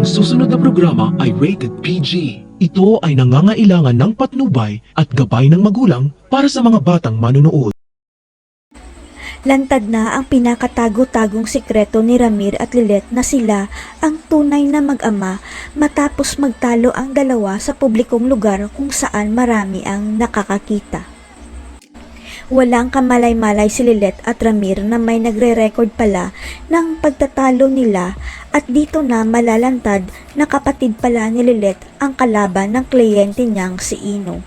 Ang susunod na programa ay rated PG. Ito ay nangangailangan ng patnubay at gabay ng magulang para sa mga batang manunood. Lantad na ang pinakatago-tagong sikreto ni Ramir at Lilet na sila ang tunay na mag-ama matapos magtalo ang dalawa sa publikong lugar kung saan marami ang nakakakita. Walang kamalay-malay si Lilet at Ramir na may nagre-record pala ng pagtatalo nila at dito na malalantad na kapatid pala ni Lilet ang kalaban ng kliyente niyang si Ino.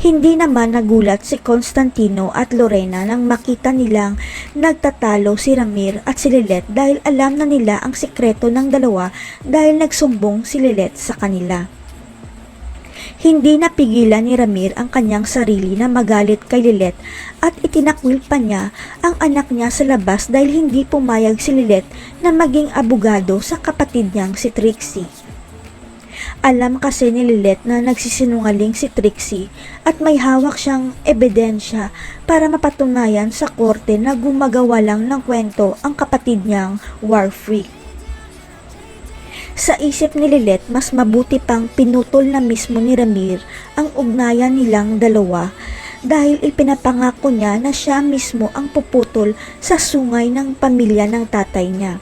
Hindi naman nagulat si Constantino at Lorena nang makita nilang nagtatalo si Ramir at si Lilet dahil alam na nila ang sikreto ng dalawa dahil nagsumbong si Lilet sa kanila. Hindi napigilan ni Ramir ang kanyang sarili na magalit kay Lilet at itinakwil pa niya ang anak niya sa labas dahil hindi pumayag si Lilet na maging abogado sa kapatid niyang si Trixie. Alam kasi ni Lilet na nagsisinungaling si Trixie at may hawak siyang ebidensya para mapatunayan sa korte na gumagawa lang ng kwento ang kapatid niyang war freak. Sa isip ni Lilet, mas mabuti pang pinutol na mismo ni Ramir ang ugnayan nilang dalawa dahil ipinapangako niya na siya mismo ang puputol sa sungay ng pamilya ng tatay niya.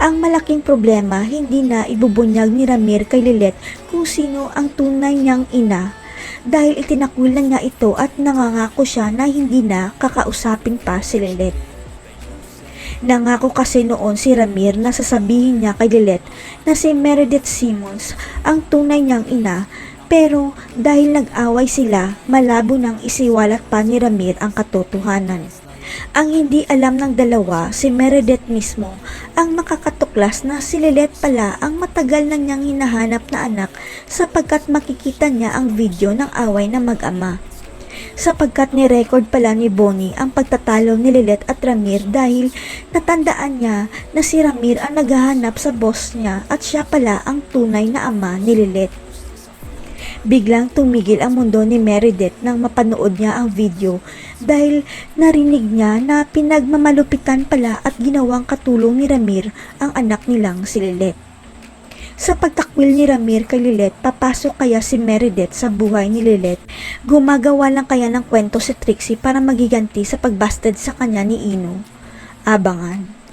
Ang malaking problema, hindi na ibubunyag ni Ramir kay Lilet kung sino ang tunay niyang ina dahil itinakwil na niya ito at nangangako siya na hindi na kakausapin pa si Lilet. Nangako kasi noon si Ramir na sasabihin niya kay Lilet na si Meredith Simmons ang tunay niyang ina pero dahil nag-away sila, malabo nang isiwalat pa ni Ramir ang katotohanan. Ang hindi alam ng dalawa, si Meredith mismo, ang makakatuklas na si Lilet pala ang matagal na niyang hinahanap na anak sapagkat makikita niya ang video ng away ng mag-ama. Sapagkat ni-record pala ni Bonnie ang pagtatalo ni Lilet at Ramir dahil natandaan niya na si Ramir ang naghahanap sa boss niya at siya pala ang tunay na ama ni Lilet. Biglang tumigil ang mundo ni Meredith nang mapanood niya ang video dahil narinig niya na pinagmamalupitan pala at ginawang katulong ni Ramir ang anak nilang si Lilet. Sa pagtakwil ni Ramir kay Lilet, papasok kaya si Meredith sa buhay ni Lilet. Gumagawa lang kaya ng kwento si Trixie para magiganti sa pagbasted sa kanya ni Ino. Abangan.